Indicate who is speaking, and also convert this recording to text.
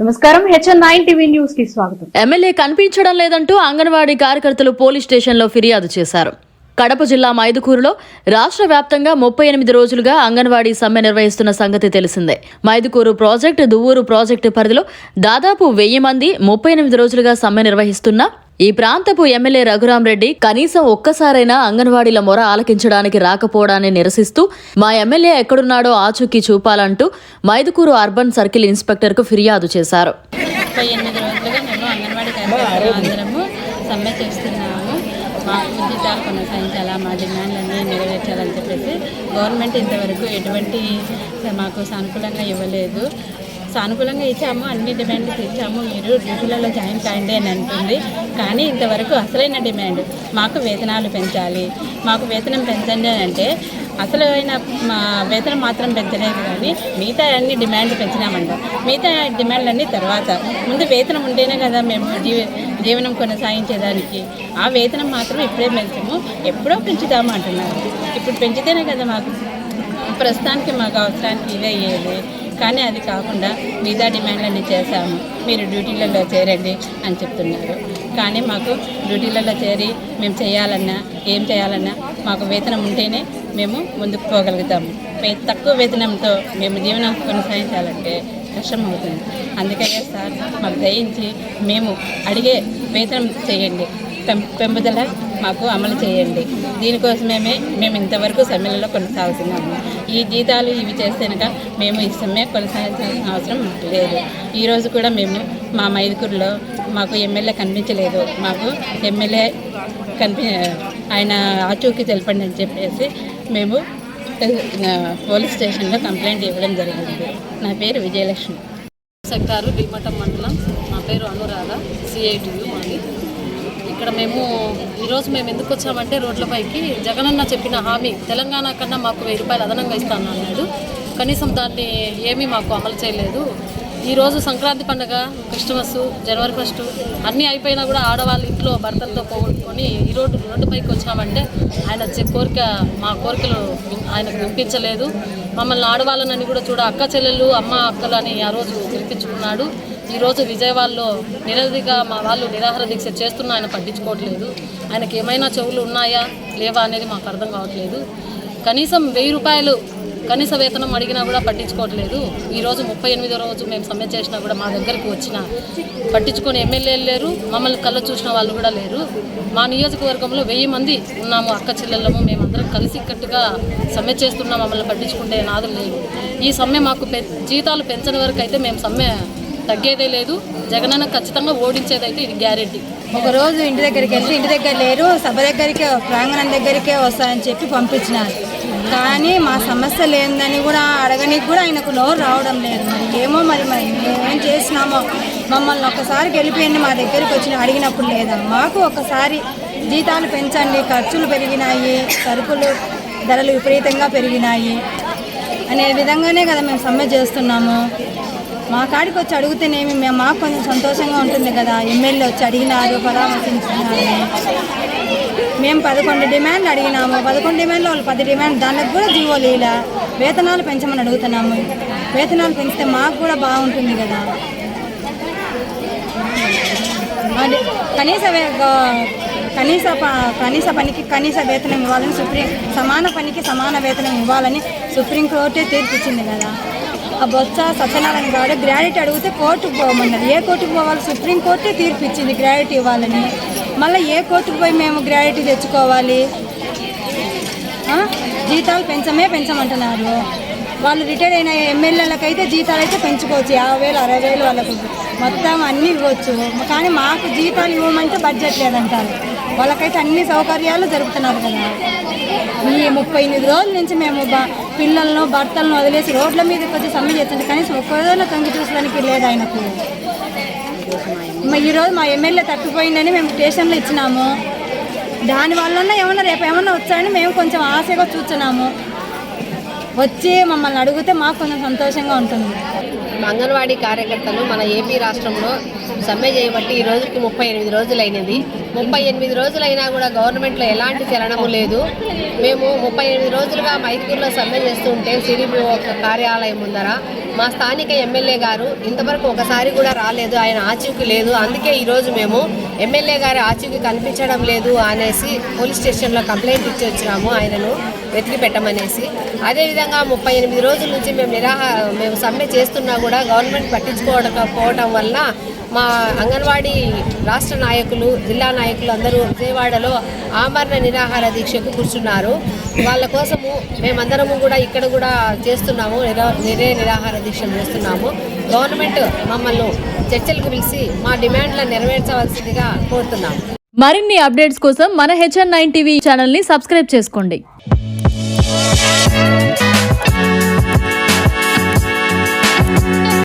Speaker 1: నమస్కారం. HN nine TV న్యూస్కి స్వాగతం.
Speaker 2: ఎమ్మెల్యే కనిపించడం లేదంటూ అంగన్వాడీ కార్యకర్తలు పోలీస్ స్టేషన్లో ఫిర్యాదు చేశారు. కడప జిల్లా మైదుకూరులో రాష్ట్ర వ్యాప్తంగా ముప్పై ఎనిమిది రోజులుగా అంగన్వాడీ సమ్మె నిర్వహిస్తున్న సంగతి తెలిసిందే. మైదుకూరు ప్రాజెక్టు దువ్వూరు ప్రాజెక్టు పరిధిలో దాదాపు వెయ్యి మంది ముప్పై ఎనిమిది రోజులుగా సమ్మె నిర్వహిస్తున్నా ఈ ప్రాంతపు ఎమ్మెల్యే రఘురాం రెడ్డి కనీసం ఒక్కసారైనా అంగన్వాడీల మొర ఆలకించడానికి రాకపోవడాన్ని నిరసిస్తూ మా ఎమ్మెల్యే ఎక్కడున్నాడో ఆచూకీ చూపాలంటూ మైదుకూరు అర్బన్ సర్కిల్ ఇన్స్పెక్టర్కు ఫిర్యాదు చేశారు.
Speaker 3: సమ్మె చేస్తున్నాము. మా కొనసాగించాలా మా డిమాండ్లన్నీ నెరవేర్చాలని చెప్పేసి గవర్నమెంట్ ఇంతవరకు ఎటువంటి మాకు సానుకూలంగా ఇవ్వలేదు. సానుకూలంగా ఇచ్చాము అన్ని డిమాండ్లు ఇచ్చాము. మీరు డ్యూటీలలో జాయిన్ కాండి అని అంటుంది. కానీ ఇంతవరకు అసలైన డిమాండ్ మాకు వేతనాలు పెంచాలి. మాకు వేతనం పెంచండి అని అంటే అసలైన మా వేతనం మాత్రం పెంచలేదు కానీ మిగతా అన్ని డిమాండ్లు పెంచినామంట. మిగతా డిమాండ్లన్నీ తర్వాత ముందు వేతనం ఉంటేనే కదా మేము జీవ జీవనం కొనసాగించేదానికి. ఆ వేతనం మాత్రం ఇప్పుడే పెంచము. ఎప్పుడో పెంచుతాము అంటున్నారు. ఇప్పుడు పెంచితేనే కదా మాకు ప్రస్తుతానికి మాకు అవసరానికి ఇదే అయ్యేది కానీ అది కాకుండా మిగతా డిమాండ్లన్నీ చేశాము. మీరు డ్యూటీలలో చేరండి అని చెప్తున్నారు. కానీ మాకు డ్యూటీలలో చేరి మేము చేయాలన్నా ఏం చేయాలన్నా మాకు వేతనం ఉంటేనే మేము ముందుకు పోగలుగుతాము. తక్కువ వేతనంతో మేము జీవనం కొనసాగించాలంటే కష్టం అవుతుంది. అందుకనే సార్ మాకు దయించి మేము అడిగే వేతనం చేయండి. పెంపుదల మాకు అమలు చేయండి. దీనికోసమే మేము ఇంతవరకు సమ్మెలలో కొనసాగుతున్నాము. ఈ జీతాలు ఇవి చేస్తేనక మేము ఈ సమ్మె కొనసాగించాల్సిన అవసరం లేదు. ఈరోజు కూడా మేము మా మైదుకూరులో మాకు ఎమ్మెల్యే కనిపించలేదు. మాకు ఎమ్మెల్యే కనిపి ఆయన ఆచూకీ తెలపండి అని చెప్పేసి మేము పోలీస్ స్టేషన్లో కంప్లైంట్ ఇవ్వడం జరిగింది. నా పేరు విజయలక్ష్మి.
Speaker 4: సెక్టారు భీమటం మండలం. నా పేరు అనురాధ. సిఐటియు మాది ఇక్కడ మేము ఈరోజు మేము ఎందుకు వచ్చామంటే రోడ్లపైకి జగనన్న చెప్పిన హామీ తెలంగాణ కన్నా మాకు వెయ్యి రూపాయలు అదనంగా ఇస్తాను అన్నాడు. కనీసం దాన్ని ఏమీ మాకు అమలు చేయలేదు. ఈరోజు సంక్రాంతి పండుగ క్రిస్టమస్ జనవరి ఫస్ట్ అన్నీ అయిపోయినా కూడా ఆడవాళ్ళు ఇంట్లో భర్తలతో పోగొట్టుకొని ఈ రోడ్డు రోడ్డుపైకి వచ్చామంటే ఆయన వచ్చే కోరిక మా కోరికలు ఆయనకు వినిపించలేదు. మమ్మల్ని ఆడవాళ్ళనని కూడా చూడ అక్క చెల్లెలు అమ్మ అక్కలు అని ఆ రోజు పిలిపించుకున్నాడు. ఈరోజు విజయవాడలో నిరవధిగా మా వాళ్ళు నిరాహార దీక్ష చేస్తున్నా ఆయన పట్టించుకోవట్లేదు. ఆయనకి ఏమైనా చెవులు ఉన్నాయా లేవా అనేది మాకు అర్థం కావట్లేదు. కనీసం వెయ్యి రూపాయలు కనీస వేతనం అడిగినా కూడా పట్టించుకోవట్లేదు. ఈరోజు ముప్పై ఎనిమిదో రోజు మేము సమ్మె చేసినా కూడా మా దగ్గరికి వచ్చిన పట్టించుకొని ఎమ్మెల్యేలు లేరు మమ్మల్ని కళ్ళు చూసిన వాళ్ళు కూడా లేరు. మా నియోజకవర్గంలో వెయ్యి మంది ఉన్నాము అక్క చెల్లెళ్ళము మేమందరం కలిసికట్టుగా సమ్మె చేస్తున్నాం మమ్మల్ని పట్టించుకుంటే నాదులు లేవు ఈ సమ్మె మాకు పె జీతాలు పెంచని వరకు అయితే మేము సమ్మె తగ్గేదే లేదు. జగనన్న ఖచ్చితంగా ఓడించేదైతే ఇది గ్యారెంటీ.
Speaker 5: ఒక రోజు ఇంటి దగ్గరికి వెళ్తే ఇంటి దగ్గర లేరు సభ దగ్గరికే ప్రాంగణం దగ్గరికే వస్తాయని చెప్పి పంపించినారు. కానీ మా సమస్య లేదని కూడా అడగనికి కూడా ఆయనకు నోరు రావడం లేదు. మరి ఏమో మరి మరి ఏం చేసినామో? మమ్మల్ని ఒక్కసారి గెలిపియండి మా దగ్గరికి వచ్చి అడిగినప్పుడు లేదా? మాకు ఒకసారి జీతాలు పెంచండి ఖర్చులు పెరిగినాయి సరుకులు ధరలు విపరీతంగా పెరిగినాయి. అనే విధంగానే కదా మేము సమ్మె చేస్తున్నాము. మా కాడికి వచ్చి అడిగితేనేమి మేము మాకు కొంచెం సంతోషంగా ఉంటుంది కదా. ఎమ్మెల్యే వచ్చి అడిగినారు పరామర్శించినారు. మేము పదకొండు డిమాండ్ అడిగినాము. పదకొండు డిమాండ్లో వాళ్ళు పది డిమాండ్ దానికి కూడా జీవో లేలా. వేతనాలు పెంచమని అడుగుతున్నాము. వేతనాలు పెంచితే మాకు కూడా బాగుంటుంది కదా. అది కనీస వే- కనీస ప- కనీస పనికి కనీస వేతనం ఇవ్వాలని సుప్రీం సమాన పనికి సమాన వేతనం ఇవ్వాలని సుప్రీంకోర్టే తీర్పిచ్చింది కదా. బొత్స సత్యనారాయణ గౌడ గ్రాడ్యుయేట్ అడిగితే కోర్టుకు పోమన్నది ఏ కోర్టుకు పోవాలి? సుప్రీంకోర్టే తీర్పిచ్చింది గ్రాడ్యుయేట్ ఇవ్వాలని. మళ్ళీ ఏ కోర్టుకు పోయి మేము గ్రాడ్యుయేట్ తెచ్చుకోవాలి? జీతాలు పెంచమే పెంచమంటున్నారు. వాళ్ళు రిటైర్ అయిన ఎమ్మెల్యేలకైతే జీతాలు అయితే పెంచుకోవచ్చు. యాభై వేలు అరవై వేలు వాళ్ళకు మొత్తం అన్నీ ఇవ్వచ్చు. కానీ మాకు జీతాలు ఇవ్వమంటే బడ్జెట్ లేదంటారు. వాళ్ళకైతే అన్ని సౌకర్యాలు జరుగుతున్నారు కదా. ఈ ముప్పై ఎనిమిది రోజుల నుంచి మేము బ పిల్లలను భర్తలను వదిలేసి రోడ్ల మీదకి వచ్చి సమ్మె చేస్తుంటే కనీసం ఒక్క రోజున తొంగి చూసడానికి లేదు ఆయనకు. ఈరోజు మా ఎమ్మెల్యే తప్పిపోయిందని మేము స్టేషన్లో ఇచ్చినాము. దానివల్ల ఏమన్నా రేపు ఏమన్నా వచ్చారని మేము కొంచెం ఆశగా చూస్తున్నాము. వచ్చి మమ్మల్ని అడిగితే మాకు కొంచెం సంతోషంగా ఉంటుంది.
Speaker 6: అంగన్వాడీ కార్యకర్తలు మన ఏపీ రాష్ట్రంలో సమ్మె చేయబట్టి ఈ రోజుకి ముప్పై ఎనిమిది రోజులైనది. ముప్పై ఎనిమిది రోజులైనా కూడా గవర్నమెంట్లో ఎలాంటి చలనము లేదు. మేము ముప్పై ఎనిమిది రోజులుగా మైదుకూరులో సమ్మె చేస్తుంటే సిరిబి ఒక కార్యాలయం ముందర మా స్థానిక ఎమ్మెల్యే గారు ఇంతవరకు ఒకసారి కూడా రాలేదు ఆయన ఆచూకీ లేదు. అందుకే ఈరోజు మేము ఎమ్మెల్యే గారి ఆచూకీ కనిపించడం లేదు అనేసి పోలీస్ స్టేషన్లో కంప్లైంట్ ఇచ్చి వచ్చినాము ఆయనను వెతికి పెట్టమనేసి అదేవిధంగా ముప్పై ఎనిమిది రోజుల నుంచి మేము నిరాహ మేము సమ్మె చేస్తున్నా కూడా గవర్నమెంట్ పట్టించుకోవడం పోవటం వల్ల మా అంగన్వాడీ రాష్ట్ర నాయకులు జిల్లా నాయకులు అందరూ విజయవాడలో ఆమరణ నిరాహార దీక్షకు కూర్చున్నారు. వాళ్ళ కోసము మేమందరము కూడా ఇక్కడ కూడా చేస్తున్నాము. నిరే నిరాహార దీక్షలు చేస్తున్నాము. గవర్నమెంట్ మమ్మల్ని చర్చలకు పిలిచి మా డిమాండ్లను నెరవేర్చవలసిందిగా కోరుతున్నాము.
Speaker 2: మరిన్ని అప్డేట్స్ కోసం మన హెచ్ఎన్ నైన్ టీవీ ఛానల్ని సబ్స్క్రైబ్ చేసుకోండి.